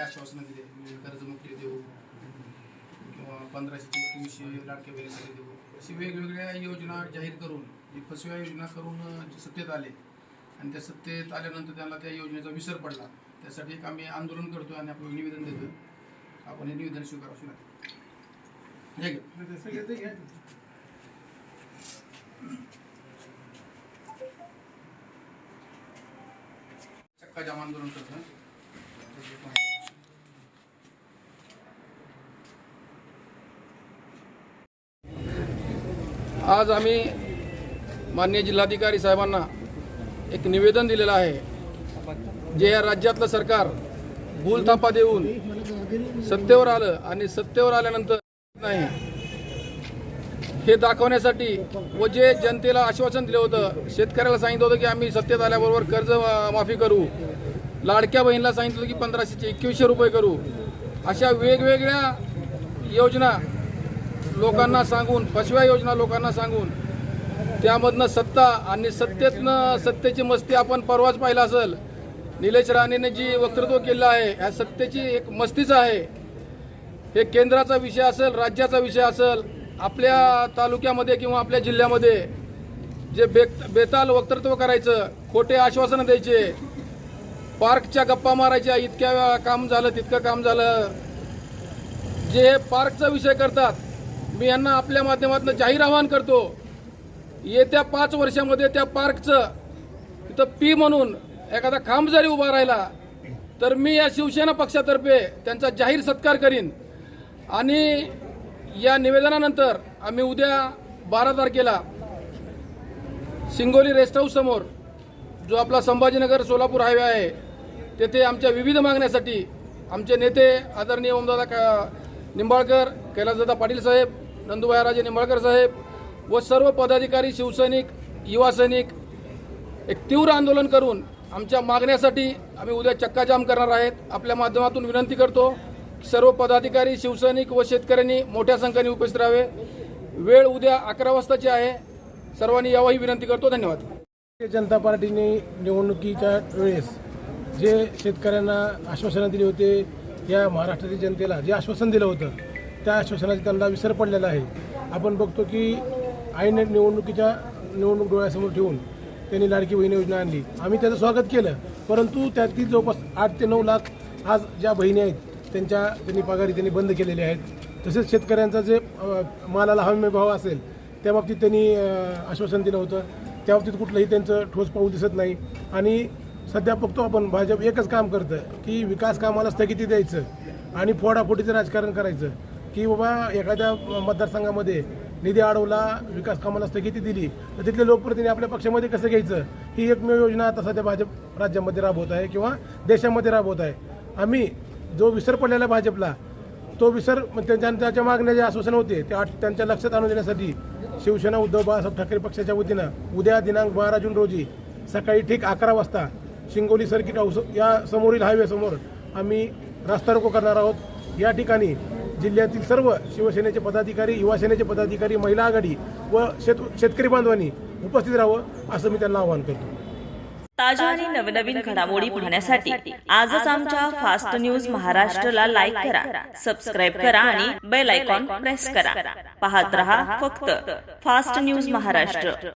आश्वासनं दिली कर्जमुक्ती देऊ किंवा पंधराशे ते एकवीसशे लाडक्या बहिणीसाठी देऊ. अशी वेगवेगळ्या योजना जाहीर करून जी फसव्या योजना करून सत्तेत आले आणि त्या सत्तेत आल्यानंतर त्यांना त्या योजनेचा विसर पडला. त्यासाठी एक आम्ही आंदोलन करतो आणि आपलं निवेदन देतो आपण हे निवेदन हे घे. चक्का जाम आंदोलन करतो आज आम्ही माननीय जिल्हाधिकारी साहेबांना एक निवेदन दिलेलं आहे जे या राज्यातलं सरकार भूलथापा देऊन सत्तेवर आलं आणि सत्तेवर आल्यानंतर नाही. हे दाखवण्यासाठी व जे जनतेला आश्वासन दिलं होतं शेतकऱ्याला सांगितलं होतं की आम्ही सत्तेत आल्याबरोबर कर्ज माफी करू. लाडक्या बहिणीला सांगितलं की पंधराशेचे एकवीसशे रुपये करू. अशा वेगवेगळ्या योजना लोकांना सांगून फसव्या योजना लोकांना सांगून त्यामधनं सत्ता आणि सत्तेतनं सत्तेची मस्ती आपण परवाच पाहिलं असेल. निलेश राणेने जी वक्तृत्व केलं आहे ह्या सत्तेची एक मस्तीच आहे. हे केंद्राचा विषय असेल राज्याचा विषय असेल आपल्या तालुक्यामध्ये किंवा आपल्या जिल्ह्यामध्ये जे बे बेताल वक्तृत्व करायचं खोटे आश्वासनं द्यायचे पार्कच्या गप्पा मारायच्या इतक्या काम झालं तितकं काम झालं. जे हे पार्कचा विषय करतात मी यांना आपल्या माध्यमातून जाहीर आवाहन करतो येत्या पाच वर्षामध्ये त्या पार्कचं तिथं पी म्हणून एखादा खांब जरी उभा राहिला तर मी या शिवसेना पक्षातर्फे त्यांचा जाहीर सत्कार करीन. आणि या निवेदनानंतर आम्ही उद्या बारा तारखेला सिंगोली रेस्ट हाऊससमोर जो आपला संभाजीनगर सोलापूर हायवे आहे तेथे आमच्या विविध मागण्यासाठी आमचे नेते आदरणीय ओमदादा का निंबाळकर कैलासदादा पाटील साहेब नंदुबाईराजे निंबाळकर साहेब व सर्व पदाधिकारी शिवसैनिक युवा सैनिक एक तीव्र आंदोलन करून आमच्या मागण्यासाठी आम्ही उद्या चक्काजाम करणार आहेत. आपल्या माध्यमातून विनंती करतो सर्व पदाधिकारी शिवसैनिक व शेतकऱ्यांनी मोठ्या संख्येने उपस्थित राहावे. वेळ उद्या अकरा वाजताची आहे. सर्वांनी यावंही विनंती करतो. धन्यवाद. भारतीय जनता पार्टीने निवडणुकीच्या वेळेस जे शेतकऱ्यांना आश्वासनं दिली होते या महाराष्ट्रातील जनतेला जे आश्वासन दिलं होतं त्या आश्वासनाचा त्यांना विसर पडलेला आहे. आपण बघतो की आईने निवडणुकीच्या निवडणूक डोळ्यासमोर ठेवून त्यांनी लाडकी बहीण योजना आणली. आम्ही त्याचं स्वागत केलं परंतु त्यातील जवळपास आठ ते नऊ लाख आज ज्या बहिणी आहेत त्यांच्या त्यांनी पगारी त्यांनी बंद केलेले आहेत. तसेच शेतकऱ्यांचा जे मालाला हमी भाव असेल त्या बाबतीत त्यांनी आश्वासन दिलं होतं. त्या बाबतीत कुठलंही त्यांचं ठोस पाऊल दिसत नाही. आणि सध्या बघतो आपण भाजप एकच काम करतं की विकास कामाला स्थगिती द्यायचं आणि फोडाफोडीचं राजकारण करायचं. की बाबा एखाद्या मतदारसंघामध्ये निधी अडवला विकास कामाला स्थगिती दिली तर तिथले लोकप्रतिनिधी आपल्या पक्षामध्ये कसं घ्यायचं? ही एकमेव योजना आता सध्या भाजप राज्यामध्ये राबवत आहे किंवा देशामध्ये राबवत आहे. आम्ही जो विसर पडलेला भाजपला तो विसर म्हणजे त्यांच्या त्याच्या मागण्या जे आश्वासन होते ते त्यांच्या लक्षात आणून देण्यासाठी शिवसेना उद्धव बाळासाहेब ठाकरे पक्षाच्या वतीनं उद्या दिनांक बारा जून रोजी सकाळी ठीक अकरा वाजता शिंगोली सर्किट हाऊस या समोरील हायवे समोर आम्ही रास्ता रोको करणार आहोत. या ठिकाणी जिल्ह्यातील सर्व शिवसेनेचे पदाधिकारी युवासेनेचे पदाधिकारी महिला आघाडी व शेत शेतकरी बांधवांनी उपस्थित राहावं असं मी त्यांना आवाहन करतो. ताज्या आणि नवनवीन घडामोडी पाहण्यासाठी आजच आमच्या फास्ट न्यूज महाराष्ट्रला लाईक करा सबस्क्राईब करा आणि बेल आयकॉन प्रेस करा. पाहत रहा फक्त फास्ट न्यूज महाराष्ट्र.